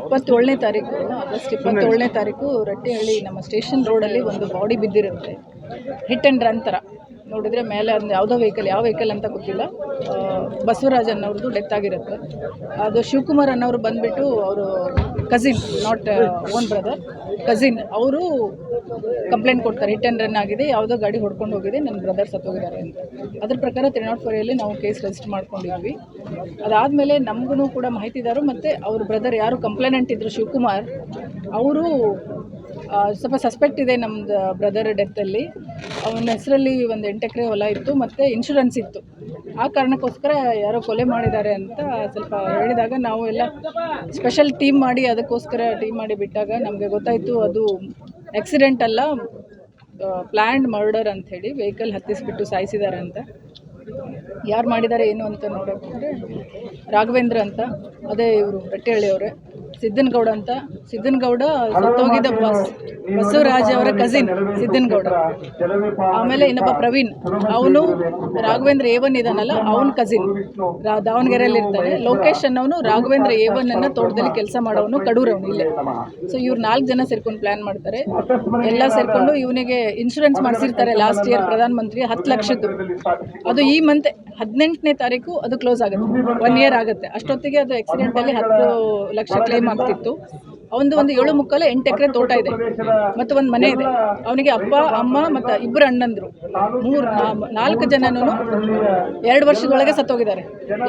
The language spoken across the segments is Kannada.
ಇಪ್ಪತ್ತೇಳನೇ ತಾರೀಕು ಆಗಸ್ಟ್ ಇಪ್ಪತ್ತೇಳನೇ ತಾರೀಕು ರಟ್ಟಿಹಳ್ಳಿ ನಮ್ಮ ಸ್ಟೇಷನ್ ರೋಡಲ್ಲಿ ಒಂದು ಬಾಡಿ ಬಿದ್ದಿರುತ್ತೆ. ಹಿಟ್ ಆ್ಯಂಡ್ ರನ್ ಥರ. ನೋಡಿದರೆ ಮೇಲೆ ಅದು ಯಾವುದೋ ವೆಹಿಕಲ್ ಯಾವ ವೆಹಿಕಲ್ ಅಂತ ಗೊತ್ತಿಲ್ಲ. ಬಸವರಾಜ್ ಅನ್ನೋರ್ದು ಡೆತ್ ಆಗಿರುತ್ತೆ. ಅದು ಶಿವಕುಮಾರ್ ಅನ್ನೋರು ಬಂದುಬಿಟ್ಟು ಅವರು cousin not own brother cousin ಅವರು ಕಂಪ್ಲೇಂಟ್ ಕೊಡ್ತಾರೆ. ಹಿಟ್ ಆ್ಯಂಡ್ ರನ್ ಆಗಿದೆ, ಯಾವುದೋ ಗಾಡಿ ಹೊಡ್ಕೊಂಡು ಹೋಗಿದೆ ನನ್ನ ಬ್ರದರ್ ಸತ್ತೋಗಿದ್ದಾರೆ ಅಂತ. ಅದ್ರ ಪ್ರಕಾರ ತ್ರೀ ನಾಟ್ ನಾವು ಕೇಸ್ ರಿಜಿಸ್ಟರ್ ಮಾಡ್ಕೊಂಡಿದ್ವಿ. ಅದಾದಮೇಲೆ ನಮಗೂ ಕೂಡ ಮಾಹಿತಿದಾರು ಮತ್ತು ಅವ್ರ ಬ್ರದರ್ ಯಾರು ಕಂಪ್ಲೇನೆಂಟ್ ಇದ್ದರು ಶಿವಕುಮಾರ್, ಅವರು ಸ್ವಲ್ಪ ಸಸ್ಪೆಕ್ಟ್ ಇದೆ ನಮ್ಮದು ಬ್ರದರ್ ಡೆತ್ತಲ್ಲಿ ಅವನ ಹೆಸರಲ್ಲಿ ಒಂದು ಎಂಟು ಎಕರೆ ಹೊಲ ಇತ್ತು, ಮತ್ತು ಇನ್ಶೂರೆನ್ಸ್ ಇತ್ತು. ಆ ಕಾರಣಕ್ಕೋಸ್ಕರ ಯಾರೋ ಕೊಲೆ ಮಾಡಿದ್ದಾರೆ ಅಂತ ಸ್ವಲ್ಪ ಹೇಳಿದಾಗ ನಾವು ಎಲ್ಲ ಸ್ಪೆಷಲ್ ಟೀಮ್ ಮಾಡಿ ಅದಕ್ಕೋಸ್ಕರ ಟೀಮ್ ಮಾಡಿ ಬಿಟ್ಟಾಗ ನಮಗೆ ಗೊತ್ತಾಯಿತು, ಅದು ಆಕ್ಸಿಡೆಂಟ್ ಅಲ್ಲ ಪ್ಲ್ಯಾಂಡ್ ಮರ್ಡರ್ ಹೇಳಿ ವೆಹಿಕಲ್ ಹತ್ತಿಸ್ಬಿಟ್ಟು ಸಾಯಿಸಿದ್ದಾರೆ ಅಂತ. ಯಾರು ಮಾಡಿದ್ದಾರೆ ಏನು ಅಂತ ನೋಡೋಕ್ಕೆ ರಾಘವೇಂದ್ರ ಅಂತ, ಅದೇ ಇವರು ರಟ್ಟಿಹಳ್ಳಿಯವರೇ ಸಿದ್ದನಗೌಡ ಅಂತ. ಸಿದ್ದನಗೌಡ ಸತ್ತೋಗಿದ್ದ ಬಸ್, ಬಸವರಾಜ್ ಅವರ ಕಸಿನ್ ಸಿದ್ದನಗೌಡ ಆಮೇಲೆ ಇನ್ನೊಬ್ಬ ಪ್ರವೀಣ್. ಅವನು ರಾಘವೇಂದ್ರ ಏವನ್ ಇದಾನಲ್ಲ, ಅವನ ಕಸಿನ್ ದಾವಣಗೆರೆಯಲ್ಲಿ ಇರ್ತಾನೆ ಲೋಕೇಶ್ ಅನ್ನೋನು ರಾಘವೇಂದ್ರ ಏವನ್ ಅನ್ನ ತೋಟದಲ್ಲಿ ಕೆಲಸ ಮಾಡೋನು ಕಡೂರವನು ಇಲ್ಲೇ. ಸೊ ಇವ್ರು ನಾಲ್ಕು ಜನ ಸೇರ್ಕೊಂಡು ಪ್ಲಾನ್ ಮಾಡ್ತಾರೆ. ಎಲ್ಲ ಸೇರ್ಕೊಂಡು ಇವನಿಗೆ insurance ಮಾಡಿಸಿರ್ತಾರೆ last year Pradhan Mantri ಹತ್ತು ಲಕ್ಷದ್ದು. ಅದು ಈ ಮಂತ್ ಹದಿನೆಂಟನೇ ತಾರೀಕು ಅದು ಕ್ಲೋಸ್ ಆಗುತ್ತೆ. ಒನ್ ಇಯರ್ ಆಗುತ್ತೆ. ಅಷ್ಟೊತ್ತಿಗೆ ಅದು ಆಕ್ಸಿಡೆಂಟಲ್ಲಿ ಹತ್ತು ಲಕ್ಷ ಕ್ಲೈಮ್ ಆಗ್ತಿತ್ತು. ಅವನದು ಒಂದು ಏಳು ಮುಕ್ಕಾಲು ಎಂಟು ಎಕರೆ ತೋಟ ಇದೆ. ಮತ್ತು ಒಂದು ಮನೆ ಇದೆ. ಅವನಿಗೆ ಅಪ್ಪ, ಅಮ್ಮ ಮತ್ತು ಇಬ್ಬರು ಅಣ್ಣಂದರು. ಮೂರು ನಾಲ್ಕು ಜನನೂ ಎರಡು ವರ್ಷದೊಳಗೆ ಸತ್ತೋಗಿದ್ದಾರೆ.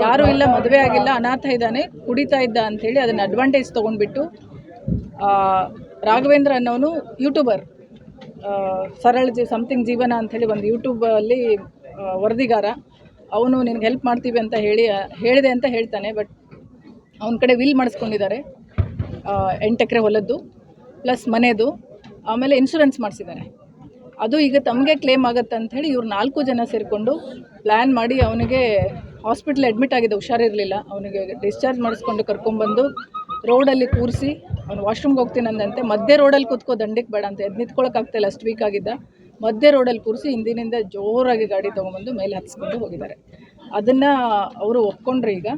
ಯಾರೂ ಇಲ್ಲ, ಮದುವೆ ಆಗಿಲ್ಲ, ಅನಾಥ ಇದ್ದಾನೆ, ಕುಡಿತಾ ಇದ್ದ ಅಂಥೇಳಿ ಅದನ್ನು ಅಡ್ವಾಂಟೇಜ್ ತೊಗೊಂಡ್ಬಿಟ್ಟು ರಾಘವೇಂದ್ರ ಅನ್ನೋನು ಯೂಟ್ಯೂಬರ್ ಸರಳ ಜಿ ಸಮಥಿಂಗ್ ಜೀವನ ಅಂಥೇಳಿ ಒಂದು ಯೂಟ್ಯೂಬಲ್ಲಿ ವರದಿಗಾರ. ಅವನು ನಿನಗೆ ಹೆಲ್ಪ್ ಮಾಡ್ತೀವಿ ಅಂತ ಹೇಳಿ ಹೇಳಿದೆ ಅಂತ ಹೇಳ್ತಾನೆ ಬಟ್ ಅವನ ಕಡೆ ವಿಲ್ ಮಾಡಿಸ್ಕೊಂಡಿದ್ದಾರೆ. ಎಂಟು ಎಕರೆ ಹೊಲದ್ದು ಪ್ಲಸ್ ಮನೆದು, ಆಮೇಲೆ ಇನ್ಶೂರೆನ್ಸ್ ಮಾಡಿಸಿದ್ದಾರೆ. ಅದು ಈಗ ತಮಗೆ ಕ್ಲೇಮ್ ಆಗುತ್ತೆ ಅಂಥೇಳಿ ಇವ್ರು ನಾಲ್ಕು ಜನ ಸೇರಿಕೊಂಡು ಪ್ಲ್ಯಾನ್ ಮಾಡಿ ಅವನಿಗೆ ಹಾಸ್ಪಿಟ್ಲ್ ಅಡ್ಮಿಟ್ ಆಗಿದೆ ಹುಷಾರಿರಲಿಲ್ಲ. ಅವನಿಗೆ ಡಿಸ್ಚಾರ್ಜ್ ಮಾಡಿಸ್ಕೊಂಡು ಕರ್ಕೊಂಡ್ಬಂದು ರೋಡಲ್ಲಿ ಕೂರಿಸಿ ಅವ್ನು ವಾಶ್ರೂಮ್ಗೆ ಹೋಗ್ತೀನಿ ಅಂದಂತೆ ಮಧ್ಯೆ ರೋಡಲ್ಲಿ ಕೂತ್ಕೋ, ದಂಡಿಗೆ ಬೇಡ ಅಂತ ಎದ್ದು ನಿಂತ್ಕೊಳ್ಳೋಕ್ಕಾಗ್ತಾಯಿಲ್ಲ ಅಷ್ಟು ವೀಕ್ ಆಗಿದ್ದ. ಮಧ್ಯೆ ರೋಡಲ್ಲಿ ಕೂರಿಸಿ ಹಿಂದಿನಿಂದ ಜೋರಾಗಿ ಗಾಡಿ ತೊಗೊಂಬಂದು ಮೇಲೆ ಹತ್ಸ್ಕೊಂಡು ಹೋಗಿದ್ದಾರೆ. ಅದನ್ನು ಅವರು ಒಪ್ಕೊಂಡ್ರೆ ಈಗ.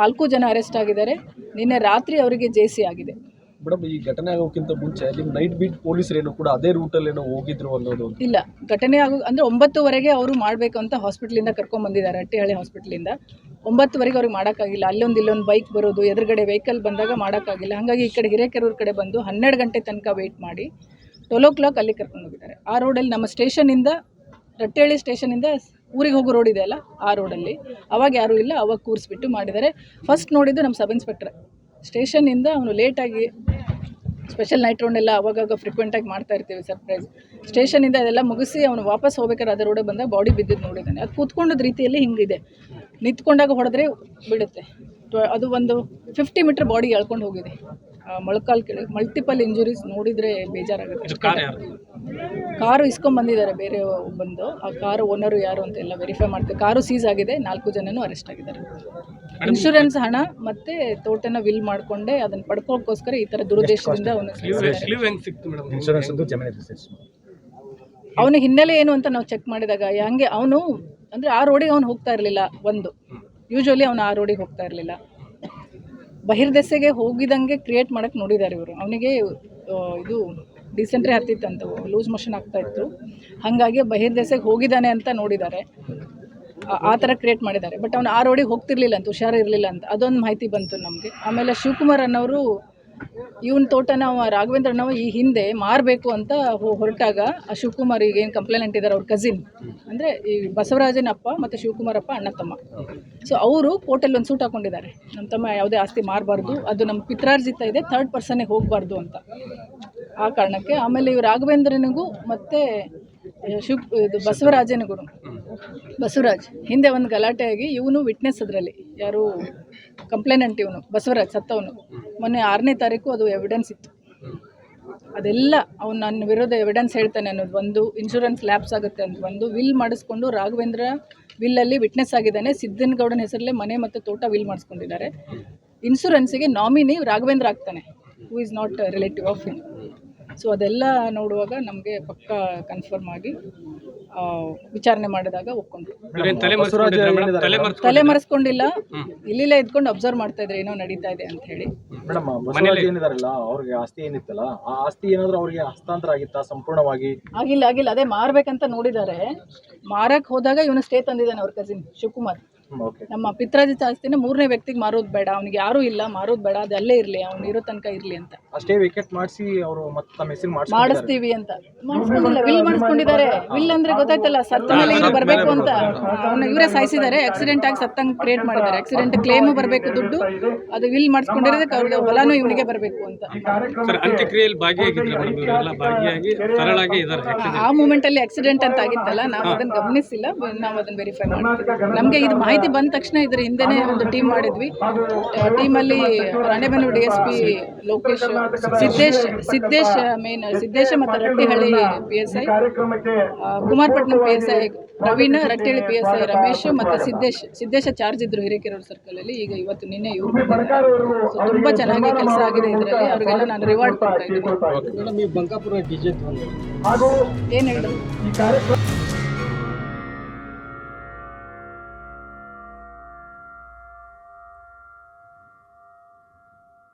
ನಾಲ್ಕು ಜನ ಅರೆಸ್ಟ್ ಆಗಿದ್ದಾರೆ. ನಿನ್ನೆ ರಾತ್ರಿ ಅವರಿಗೆ ಜೆ ಸಿ ಆಗಿದೆ. ಮೇಡಮ್ ಈ ಘಟನೆ ಆಗೋಕ್ಕಿಂತ ಮುಂಚೆ ನಿಮ್ಮ ನೈಟ್ ಬೀಟ್ ಪೊಲೀಸರೇನು ಕೂಡ ಅದೇ ರೂಟಲ್ಲಿ ಏನೋ ಹೋಗಿದ್ರು ಅನ್ನೋದು ಇಲ್ಲ ಘಟನೆ ಆಗೋ ಅಂದರೆ ಒಂಬತ್ತುವರೆಗೆ ಅವರು ಮಾಡಬೇಕು ಅಂತ ಹಾಸ್ಪಿಟ್ಲಿಂದ ಕರ್ಕೊಂಬಂದಿದ್ದಾರೆ ಅಟ್ಟಿಹಳ್ಳಿ ಹಾಸ್ಪಿಟ್ಲಿಂದ ಒಂಬತ್ತುವರೆಗೆ ಅವ್ರಿಗೆ ಮಾಡೋಕ್ಕಾಗಿಲ್ಲ. ಅಲ್ಲೊಂದು ಇಲ್ಲೊಂದು ಬೈಕ್ ಬರೋದು ಎದುರುಗಡೆ ವೆಹಿಕಲ್ ಬಂದಾಗ ಮಾಡೋಕ್ಕಾಗಿಲ್ಲ. ಹಾಗಾಗಿ ಈ ಕಡೆ ಹಿರೇಕೆರೂರು ಕಡೆ ಬಂದು ಹನ್ನೆರಡು ಗಂಟೆ ತನಕ ವೆಯ್ಟ್ ಮಾಡಿ ಟ್ವೆಲ್ ಓ ಕ್ಲಾಕ್ ಅಲ್ಲಿ ಕರ್ಕೊಂಡು ಹೋಗಿದ್ದಾರೆ. ಆ ರೋಡಲ್ಲಿ ನಮ್ಮ ಸ್ಟೇಷನಿಂದ ರಟ್ಟಿಹಳ್ಳಿ ಸ್ಟೇಷನಿಂದ ಊರಿಗೆ ಹೋಗೋ ರೋಡ್ ಇದೆ ಅಲ್ಲ, ಆ ರೋಡಲ್ಲಿ ಅವಾಗ ಯಾರೂ ಇಲ್ಲ, ಅವಾಗ ಕೂರಿಸ್ಬಿಟ್ಟು ಮಾಡಿದ್ದಾರೆ ಫಸ್ಟ್ ನೋಡಿದ್ದು ನಮ್ಮ ಸಬ್ ಇನ್ಸ್ಪೆಕ್ಟ್ರ್ ಸ್ಟೇಷನ್ನಿಂದ ಅವನು ಲೇಟಾಗಿ ಸ್ಪೆಷಲ್ ನೈಟ್ ರೌಂಡ್ ಎಲ್ಲ ಅವಾಗಾಗ ಫ್ರಿಕ್ವೆಂಟಾಗಿ ಮಾಡ್ತಾ ಇರ್ತೀವಿ ಸರ್ಪ್ರೈಸ್ ಸ್ಟೇಷನಿಂದ ಅದೆಲ್ಲ ಮುಗಿಸಿ ಅವನು ವಾಪಸ್ ಹೋಗ್ಬೇಕಾದ್ರೆ ಅದೇ ರೋಡೇ ಬಂದಾಗ ಬಾಡಿ ಬಿದ್ದಿದ್ದು ನೋಡಿದ್ದಾನೆ. ಅದು ಕೂತ್ಕೊಂಡದ ರೀತಿಯಲ್ಲಿ ಹಿಂಗಿದೆ. ನಿಂತ್ಕೊಂಡಾಗ ಹೊಡೆದ್ರೆ ಬಿಡುತ್ತೆ. ಅದು ಒಂದು ಫಿಫ್ಟಿ ಮೀಟ್ರ್ ಬಾಡಿ ಎಳ್ಕೊಂಡು ಹೋಗಿದೆ. ಮೊಳಕಾಲ್ ಕೆಳಗೆ ಮಲ್ಟಿಪಲ್ ಇಂಜುರೀಸ್ ನೋಡಿದರೆ ಬೇಜಾರಾಗುತ್ತೆ. ಕಾರು ಇಸ್ಕೊಂಡ್ ಬಂದಿದ್ದಾರೆ ಬೇರೆ ಬಂದು. ಆ ಕಾರು ಓನರು ಯಾರು ಅಂತ ಎಲ್ಲ ವೆರಿಫೈ ಮಾಡ್ತೀವಿ ಕಾರು ಸೀಸ್ ಆಗಿದೆ ನಾಲ್ಕು ಜನನೂ ಅರೆಸ್ಟ್ ಆಗಿದ್ದಾರೆ. ಇನ್ಶೂರೆನ್ಸ್ ಹಣ ಮತ್ತೆ ತೋಟನ ವಿಲ್ ಮಾಡ್ಕೊಂಡೆ ಅದನ್ನ ಪಡ್ಕೋಕ್ಕೋಸ್ಕರ ಈ ತರ ದುರುದ್ದೇಶದಿಂದ ಅವನು ಇನ್ಶೂರೆನ್ಸ್ ಒಂದು ಜಮೀನು ಅವನ ಹಿನ್ನೆಲೆ ಏನು ಅಂತ ನಾವು ಚೆಕ್ ಮಾಡಿದಾಗ ಹಂಗೆ ಅವನು ಅಂದ್ರೆ ಆ ರೋಡಿಗೆ ಅವನು ಹೋಗ್ತಾ ಇರಲಿಲ್ಲ ಒಂದು. ಯೂಶ್ವಲಿ ಅವನು ಆ ರೋಡಿಗೆ ಹೋಗ್ತಾ ಇರಲಿಲ್ಲ. ಬಹಿರ್ದೆಸೆಗೆ ಹೋಗಿದಂಗೆ ಕ್ರಿಯೇಟ್ ಮಾಡಕ್ಕೆ ನೋಡಿದ್ದಾರೆ ಇವರು. ಅವನಿಗೆ ಇದು ಡಿಸೆಂಟ್ರಿ ಹತ್ತಿತ್ತಂತ ಲೂಸ್ ಮೋಷನ್ ಆಗ್ತಾ ಇತ್ತು. ಹಾಗಾಗಿ ಬಹಿರ್ದೇಶಕ್ಕೆ ಹೋಗಿದ್ದಾನೆ ಅಂತ ನೋಡಿದ್ದಾರೆ. ಆ- ಥರ ಕ್ರಿಯೇಟ್ ಮಾಡಿದ್ದಾರೆ. ಬಟ್ ಅವನು ಆ ರೋಡಿಗೆ ಹೋಗ್ತಿರ್ಲಿಲ್ಲ ಅಂತ, ಹುಷಾರು ಇರಲಿಲ್ಲ ಅಂತ. ಅದೊಂದು ಮಾಹಿತಿ ಬಂತು ನಮಗೆ. ಆಮೇಲೆ ಶಿವಕುಮಾರ್ ಅನ್ನೋರು, ಇವನ್ ತೋಟನ ಅವ ರಾಘವೇಂದ್ರ ಅನ್ನೋ ಈ ಹಿಂದೆ ಮಾರಬೇಕು ಅಂತ ಹೊರಟಾಗ ಆ ಶಿವಕುಮಾರ್ ಈಗ ಏನು ಕಂಪ್ಲೇಂಟ್ ಇದ್ದಾರೆ ಅವ್ರ ಕಸಿನ್ ಅಂದರೆ ಈ ಬಸವರಾಜನ ಅಪ್ಪ ಮತ್ತು ಶಿವಕುಮಾರಪ್ಪ ಅಣ್ಣ ತಮ್ಮ. ಸೊ ಅವರು ಕೋರ್ಟಲ್ಲಿ ಒಂದು ಸೂಟ್ ಹಾಕೊಂಡಿದ್ದಾರೆ. ನಮ್ಮ ತಮ್ಮ ಯಾವುದೇ ಆಸ್ತಿ ಮಾರಬಾರ್ದು. ಅದು ನಮ್ಮ ಪಿತ್ರಾರ್ಜಿತ ಇದೆ. ಥರ್ಡ್ ಪರ್ಸನ್ಗೆ ಹೋಗಬಾರ್ದು ಅಂತ. ಆ ಕಾರಣಕ್ಕೆ ಆಮೇಲೆ ಇವ್ ರಾಘವೇಂದ್ರನಿಗೂ ಮತ್ತು ಶಿವ್, ಇದು ಬಸವರಾಜನಿಗೂ. ಬಸವರಾಜ್, ಹಿಂದೆ ಒಂದು ಗಲಾಟೆ ಆಗಿ ಇವನು ವಿಟ್ನೆಸ್ ಅದರಲ್ಲಿ. ಯಾರು ಕಂಪ್ಲೇನೆಂಟ್ ಇವನು, ಬಸವರಾಜ್, ಸತ್ತವನು. ಮೊನ್ನೆ ಆರನೇ ತಾರೀಕು ಅದು ಎವಿಡೆನ್ಸ್ ಇತ್ತು. ಅದೆಲ್ಲ ಅವ್ನು ನನ್ನ ವಿರೋಧ ಎವಿಡೆನ್ಸ್ ಹೇಳ್ತಾನೆ ಅನ್ನೋದು ಒಂದು ಇನ್ಶೂರೆನ್ಸ್ ಲ್ಯಾಪ್ಸ್ ಆಗುತ್ತೆ ಅಂತ ಒಂದು ವಿಲ್ ಮಾಡಿಸ್ಕೊಂಡು ರಾಘವೇಂದ್ರ ವಿಲ್ಲಲ್ಲಿ ವಿಟ್ನೆಸ್ ಆಗಿದ್ದಾನೆ. ಸಿದ್ದನಗೌಡನ ಹೆಸರಲ್ಲೇ ಮನೆ ಮತ್ತು ತೋಟ ವಿಲ್ ಮಾಡಿಸ್ಕೊಂಡಿದ್ದಾರೆ. ಇನ್ಶೂರೆನ್ಸಿಗೆ ನಾಮಿನಿ ರಾಘವೇಂದ್ರ ಆಗ್ತಾನೆ. Who is not relative of him so ಅದೆಲ್ಲ ನೋಡುವಾಗ ನಮಗೆ ಪಕ್ಕಾ ಕನ್ಫರ್ಮ್ ಆಗಿ ಆ, ವಿಚಾರಣೆ ಮಾಡಿದಾಗ ಒಪ್ಕೊಂಡ್ರು. ತಲೆ ತಲೆ ಮರೆಸ್ಕೊಂಡಿಲ್ಲ. ಇಲ್ಲಿಲ್ಲ ಇದ್ಕೊಂಡು ಅಬ್ಸರ್ವ್ ಮಾಡ್ತಾ ಇದ್ರೆ ಏನೋ ನಡೀತಾ ಇದೆ ಅಂತ ಹೇಳಿ. ಮೇಡಮ್ ಏನಿದಾರಲ್ಲ ಅವ್ರಿಗೆ ಆಸ್ತಿ ಏನಿತ್ತಲ್ಲ ಆ ಆಸ್ತಿ ಏನಾದ್ರೂ ಅವ್ರಿಗೆ ಹಸ್ತಾಂತರ ಆಗಿತ್ತಾ ಸಂಪೂರ್ಣವಾಗಿ? ಆಗಿಲ್ಲ ಆಗಿಲ್ಲ. ಅದೇ ಮಾರ್ಬೇಕಂತ ನೋಡಿದ್ದಾರೆ. ಮಾರಕ್ ಹೋದಾಗ ಇವನು ಸ್ಟೇ ತಂದಿದ್ದಾನೆ ಅವ್ರ ಕಸಿನ್ ಶಿವಕುಮಾರ್. ನಮ್ಮ ಪಿತ್ರಾಜಿ ಆಸ್ತಿನ ಮೂರನೇ ವ್ಯಕ್ತಿಗೆ ಮಾರೋದು ಬೇಡ. ಅವ್ನಿಗೆ ಯಾರು ಇಲ್ಲ ಮಾರೋದು ಬೇಡ ಅದು ಅಲ್ಲೇ ಇರಲಿ ಅವ್ನು ಇರೋ ತನಕ ಇರಲಿ ಅಂತ. ಅಷ್ಟೇ ವಿಕೆಟ್ ಮಾಡಿಸಿ ಅವರು ಮತ್ತೆ ತಮ್ಮ ಹೆಸರು ಮಾಡಿಸ್ತೀವಿ ಅಂತ. ಮಾಡಿಸ್ಕೊಂಡಿಲ್ಲ ವಿಲ್ ಮಾಡಿಸ್ಕೊಂಡಿದ್ದಾರೆ. ವಿಲ್ ಅಂದ್ರೆ ಗೊತ್ತಾಯ್ತಲ್ಲ ಸತ್ತ ಮೇಲೆ ಇವ್ರು ಬರಬೇಕು ಅಂತ. ಅವನ್ನ ಇವರೇ ಸಾಯಿಸಿದ್ದಾರೆ ಆಕ್ಸಿಡೆಂಟ್ ಆಗಿ ಸತ್ತಂಗ್ ಕ್ರಿಯೇಟ್ ಮಾಡಿದ್ದಾರೆ. ಆಕ್ಸಿಡೆಂಟ್ ಕ್ಲೇಮು ಬರಬೇಕು ದುಡ್ಡು ಅದು ವಿಲ್ ಮಾಡಿಸ್ಕೊಂಡಿರೋದಕ್ಕೆ ಅವ್ರಿಗೆ ಹೊಲನೂ ಇವನಿಗೆ ಬರಬೇಕು ಅಂತ. ಸರ್ ಅಂತ್ಯಕ್ರಿಯೆಯಲ್ಲಿ ಭಾಗಿಯಾಗಿದ್ರು ಮೇಡಮ್ ಭಾಗಿಯಾಗಿ ಸರಳಾಗಿ ಇದ್ದಾರೆ ಆ ಮೂಮೆಂಟ್ ಅಲ್ಲಿ ಆಕ್ಸಿಡೆಂಟ್ ಅಂತ ಆಗಿತ್ತಲ್ಲ ನಾವು ಅದನ್ನ ಗಮನಿಸಿಲ್ಲ ನಾವು ಅದನ್ನ ವೆರಿಫೈ ಮಾಡ್ತೀವಿ. ನಮಗೆ ಇದು ಮಾಹಿತಿ ಬಂದ ತಕ್ಷಣ ಇದ್ರ ಹಿಂದೆನೇ ಒಂದು ಟೀಮ್ ಮಾಡಿದ್ವಿ. ಟೀಮಲ್ಲಿ Ranebennur D S P Lokesh Siddesh Siddesh main Siddesh ಮತ್ತು Rattihalli P S I Kumarapattanam P S I Praveen Rattihalli P S I Ramesh ಮತ್ತು ಸಿದ್ದೇಶ್ ಸಿದ್ದೇಶ ಚಾರ್ಜ್ ಇದ್ರು ಹಿರೇಕೆರೂರು ಸರ್ಕಲ್ ಅಲ್ಲಿ. ಈಗ ಇವತ್ತು ನಿನ್ನೆ ಇವರು ಸೊ ತುಂಬಾ ಚೆನ್ನಾಗಿ ಕೆಲಸ ಆಗಿದೆ ಇದರಲ್ಲಿ. ಅವರಿಗೆಲ್ಲ ನಾನು ರಿವಾರ್ಡ್ ಕೊಡ್ತಾ ಇದ್ದೀನಿ. ಏನು ಹೇಳಿದ್ರು